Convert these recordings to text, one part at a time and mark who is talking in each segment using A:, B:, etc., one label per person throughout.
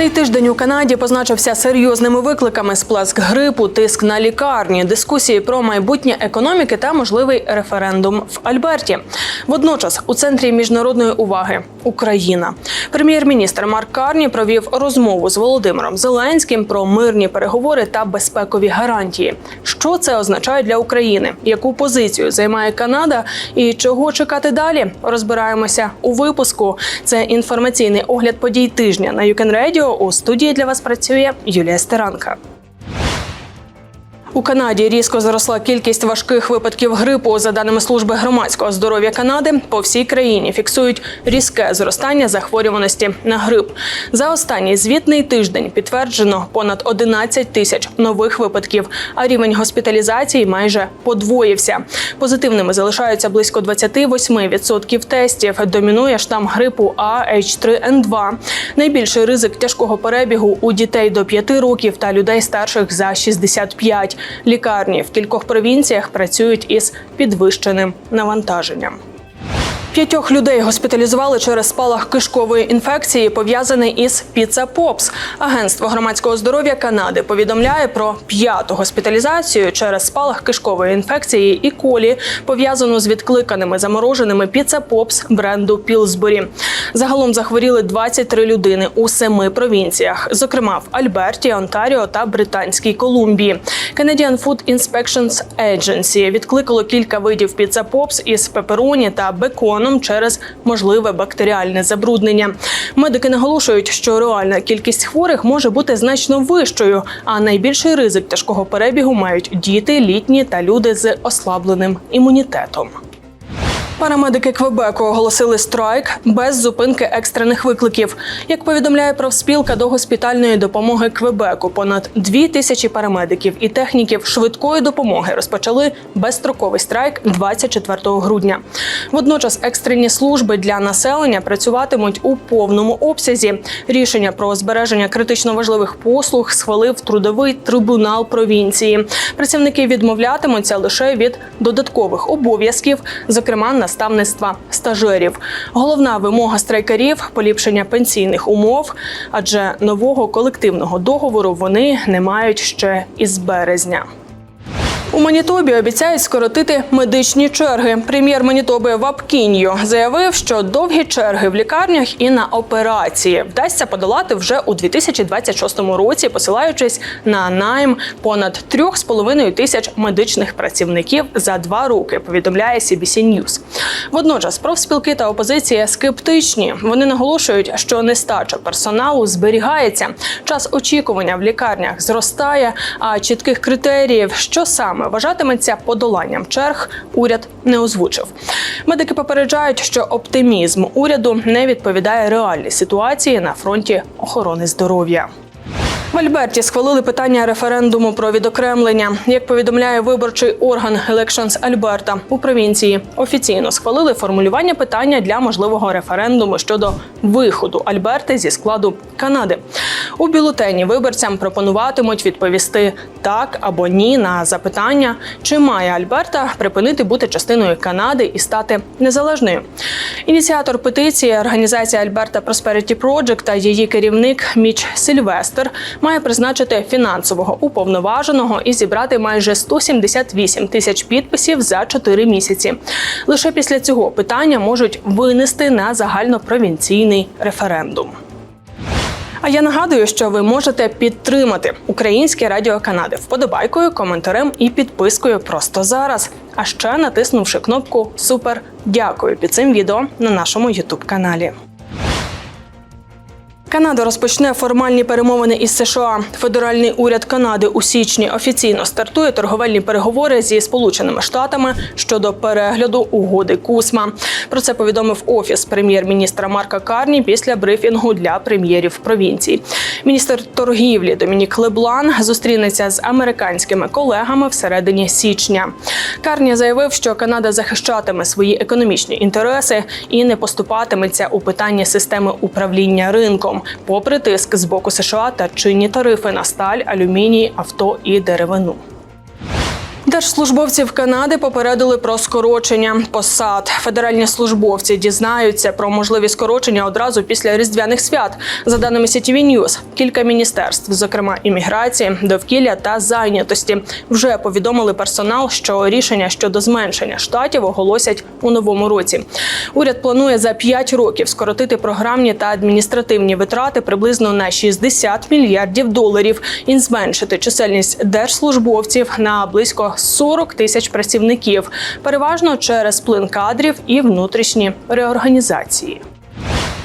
A: Цей тиждень у Канаді позначився серйозними викликами: сплеск грипу, тиск на лікарні, дискусії про майбутнє економіки та можливий референдум в Альберті. Водночас у центрі міжнародної уваги Україна. Прем'єр-міністр Марк Карні провів розмову з Володимиром Зеленським про мирні переговори та безпекові гарантії. Що це означає для України? Яку позицію займає Канада і чого чекати далі? Розбираємося у випуску. Це інформаційний огляд подій тижня на Юкен Radio. У студії для вас працює Юлія Стеранка. У Канаді різко зросла кількість важких випадків грипу. За даними служби громадського здоров'я Канади, по всій країні фіксують різке зростання захворюваності на грип. За останній звітний тиждень підтверджено понад 11 тисяч нових випадків, а рівень госпіталізації майже подвоївся. Позитивними залишаються близько 28% тестів. Домінує штам грипу А H3N2. Найбільший ризик тяжкого перебігу у дітей до 5 років та людей старших за 65. Лікарні в кількох провінціях працюють із підвищеним навантаженням. П'ятьох людей госпіталізували через спалах кишкової інфекції, пов'язаний із Pizza Pops. Агентство громадського здоров'я Канади повідомляє про п'яту госпіталізацію через спалах кишкової інфекції і колі, пов'язану з відкликаними замороженими Pizza Pops бренду Пілсбурі. Загалом захворіли 23 людини у семи провінціях, зокрема в Альберті, Онтаріо та Британській Колумбії. Canadian Food Inspections Agency відкликало кілька видів Pizza Pops із пепероні та беконом через можливе бактеріальне забруднення. Медики наголошують, що реальна кількість хворих може бути значно вищою, а найбільший ризик тяжкого перебігу мають діти, літні та люди з ослабленим імунітетом. Парамедики Квебеку оголосили страйк без зупинки екстрених викликів. Як повідомляє профспілка до госпітальної допомоги Квебеку, понад дві тисячі парамедиків і техніків швидкої допомоги розпочали безстроковий страйк 24 грудня. Водночас екстрені служби для населення працюватимуть у повному обсязі. Рішення про збереження критично важливих послуг схвалив трудовий трибунал провінції. Працівники відмовлятимуться лише від додаткових обов'язків, зокрема наставництва стажерів. Головна вимога страйкарів поліпшення пенсійних умов, адже нового колективного договору вони не мають ще із березня. У Манітобі обіцяють скоротити медичні черги. Прем'єр Манітоби Вапкіньо заявив, що довгі черги в лікарнях і на операції вдасться подолати вже у 2026 році, посилаючись на найм понад 3,5 тисяч медичних працівників за два роки. Повідомляє CBC News. Водночас профспілки та опозиція скептичні. Вони наголошують, що нестача персоналу зберігається. Час очікування в лікарнях зростає, а чітких критеріїв, що саме вважатиметься подоланням черг, уряд не озвучив. Медики попереджають, що оптимізм уряду не відповідає реальній ситуації на фронті охорони здоров'я. В Альберті схвалили питання референдуму про відокремлення. Як повідомляє виборчий орган Elections Альберта у провінції, офіційно схвалили формулювання питання для можливого референдуму щодо виходу Альберти зі складу Канади. У бюлетені виборцям пропонуватимуть відповісти так або ні на запитання, чи має Альберта припинити бути частиною Канади і стати незалежною. Ініціатор петиції організація Альберта Prosperity Project та її керівник Міч Сильвестер має призначити фінансового уповноваженого і зібрати майже 178 тисяч підписів за 4 місяці. Лише після цього питання можуть винести на загальнопровінційний референдум. А я нагадую, що ви можете підтримати Українське Радіо Канади вподобайкою, коментарем і підпискою просто зараз. А ще натиснувши кнопку Супер дякую під цим відео на нашому Ютуб каналі. Канада розпочне формальні перемовини із США. Федеральний уряд Канади у січні офіційно стартує торговельні переговори зі Сполученими Штатами щодо перегляду угоди Кусма. Про це повідомив офіс прем'єр-міністра Марка Карні після брифінгу для прем'єрів провінцій. Міністр торгівлі Домінік Леблан зустрінеться з американськими колегами всередині січня. Карні заявив, що Канада захищатиме свої економічні інтереси і не поступатиметься у питанні системи управління ринком попри тиск з боку США та чинні тарифи на сталь, алюміній, авто і деревину. Держслужбовців Канади попередили про скорочення посад. Федеральні службовці дізнаються про можливі скорочення одразу після різдвяних свят. За даними CTV News, кілька міністерств, зокрема імміграції, довкілля та зайнятості, вже повідомили персонал, що рішення щодо зменшення штатів оголосять у новому році. Уряд планує за 5 років скоротити програмні та адміністративні витрати приблизно на 60 мільярдів доларів і зменшити чисельність держслужбовців на близько 40 тисяч працівників, переважно через плин кадрів і внутрішні реорганізації.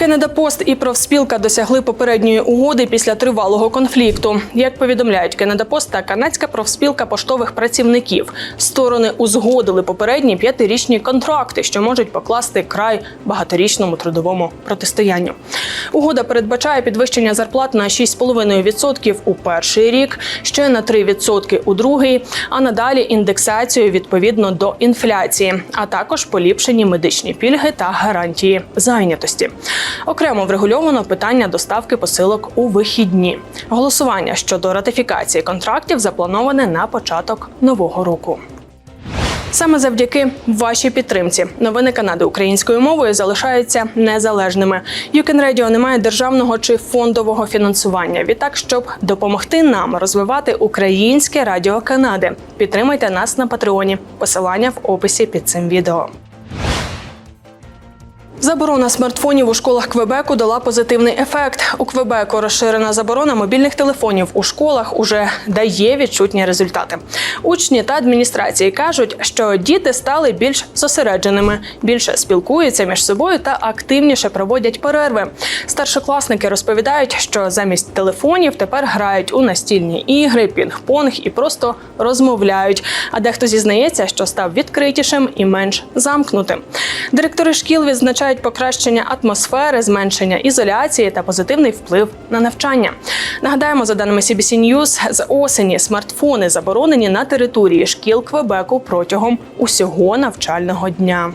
A: Кенеда Пост і профспілка досягли попередньої угоди після тривалого конфлікту. Як повідомляють Кенеда Пост та канадська профспілка поштових працівників, сторони узгодили попередні п'ятирічні контракти, що можуть покласти край багаторічному трудовому протистоянню. Угода передбачає підвищення зарплат на 6,5% у перший рік, ще на 3% у другий, а надалі індексацію відповідно до інфляції, а також поліпшені медичні пільги та гарантії зайнятості. Окремо врегульовано питання доставки посилок у вихідні. Голосування щодо ратифікації контрактів заплановане на початок нового року. Саме завдяки вашій підтримці новини Канади українською мовою залишаються незалежними. Юкен Радіо не має державного чи фондового фінансування. Відтак, щоб допомогти нам розвивати українське радіо Канади, підтримайте нас на Патреоні. Посилання в описі під цим відео. Заборона смартфонів у школах Квебеку дала позитивний ефект. У Квебеку розширена заборона мобільних телефонів у школах уже дає відчутні результати. Учні та адміністрації кажуть, що діти стали більш зосередженими, більше спілкуються між собою та активніше проводять перерви. Старшокласники розповідають, що замість телефонів тепер грають у настільні ігри, пінг-понг і просто розмовляють. А дехто зізнається, що став відкритішим і менш замкнутим. Директори шкіл відзначають покращення атмосфери, зменшення ізоляції та позитивний вплив на навчання. Нагадаємо, за даними CBC News, з осені смартфони заборонені на території шкіл Квебеку протягом усього навчального дня.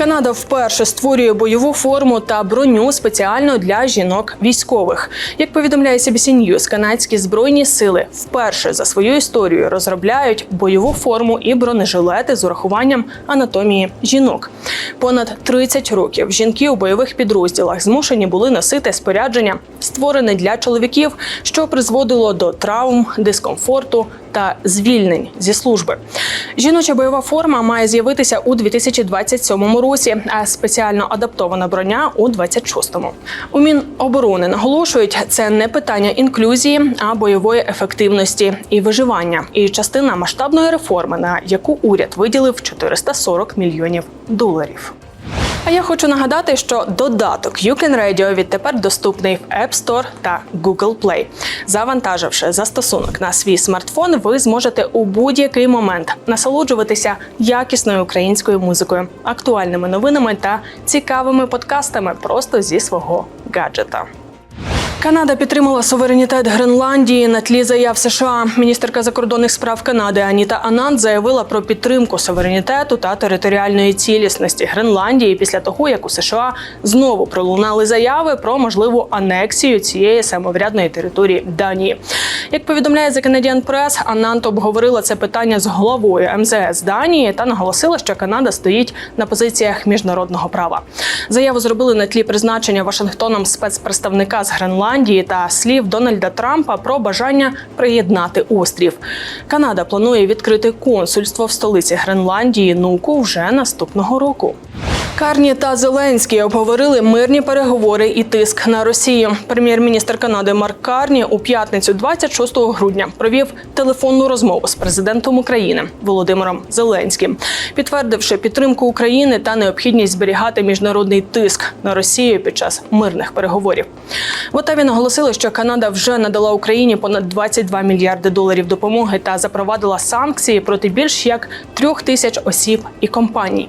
A: Канада вперше створює бойову форму та броню спеціально для жінок військових. Як повідомляє CBC News, канадські збройні сили вперше за свою історію розробляють бойову форму і бронежилети з урахуванням анатомії жінок. Понад 30 років жінки у бойових підрозділах змушені були носити спорядження, створене для чоловіків, що призводило до травм, дискомфорту та звільнень зі служби. Жіноча бойова форма має з'явитися у 2027 році, а спеціально адаптована броня у 26-му. У Міноборони наголошують, це не питання інклюзії, а бойової ефективності і виживання, і частина масштабної реформи, на яку уряд виділив 440 мільйонів доларів. А я хочу нагадати, що додаток YouCan Radio відтепер доступний в App Store та Google Play. Завантаживши застосунок на свій смартфон, ви зможете у будь-який момент насолоджуватися якісною українською музикою, актуальними новинами та цікавими подкастами просто зі свого гаджета. Канада підтримала суверенітет Гренландії на тлі заяв США. Міністерка закордонних справ Канади Аніта Ананд заявила про підтримку суверенітету та територіальної цілісності Гренландії після того, як у США знову пролунали заяви про можливу анексію цієї самоврядної території Данії. Як повідомляє The Canadian Press, Анант обговорила це питання з головою МЗС Данії та наголосила, що Канада стоїть на позиціях міжнародного права. Заяву зробили на тлі призначення Вашингтоном спецпредставника з Гренландії та слів Дональда Трампа про бажання приєднати острів. Канада планує відкрити консульство в столиці Гренландії Нуку вже наступного року. Карні та Зеленський обговорили мирні переговори і тиск на Росію. Прем'єр-міністр Канади Марк Карні у п'ятницю, 26 грудня, провів телефонну розмову з президентом України Володимиром Зеленським, підтвердивши підтримку України та необхідність зберігати міжнародний тиск на Росію під час мирних переговорів. В Отаві наголосили, що Канада вже надала Україні понад 22 мільярди доларів допомоги та запровадила санкції проти більш як трьох тисяч осіб і компаній.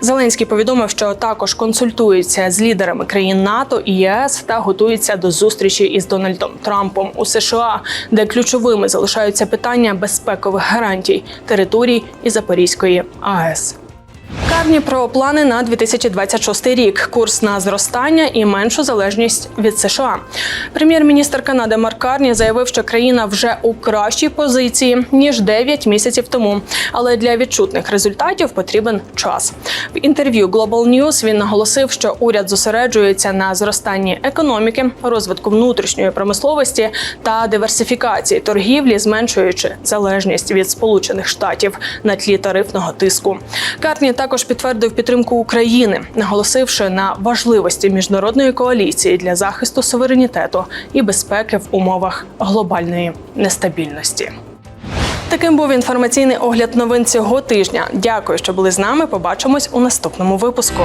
A: Зеленський повідомив, що також консультується з лідерами країн НАТО і ЄС та готується до зустрічі із Дональдом Трампом у США, де ключовими залишаються питання безпекових гарантій територій і Запорізької АЕС. Карні про плани на 2026 рік, курс на зростання і меншу залежність від США. Прем'єр-міністр Канади Марк Карні заявив, що країна вже у кращій позиції ніж 9 місяців тому. Але для відчутних результатів потрібен час. В інтерв'ю Global News він наголосив, що уряд зосереджується на зростанні економіки, розвитку внутрішньої промисловості та диверсифікації торгівлі, зменшуючи залежність від Сполучених Штатів на тлі тарифного тиску. Карні також підтвердив підтримку України, наголосивши на важливості міжнародної коаліції для захисту суверенітету і безпеки в умовах глобальної нестабільності. Таким був інформаційний огляд новин цього тижня. Дякую, що були з нами. Побачимось у наступному випуску.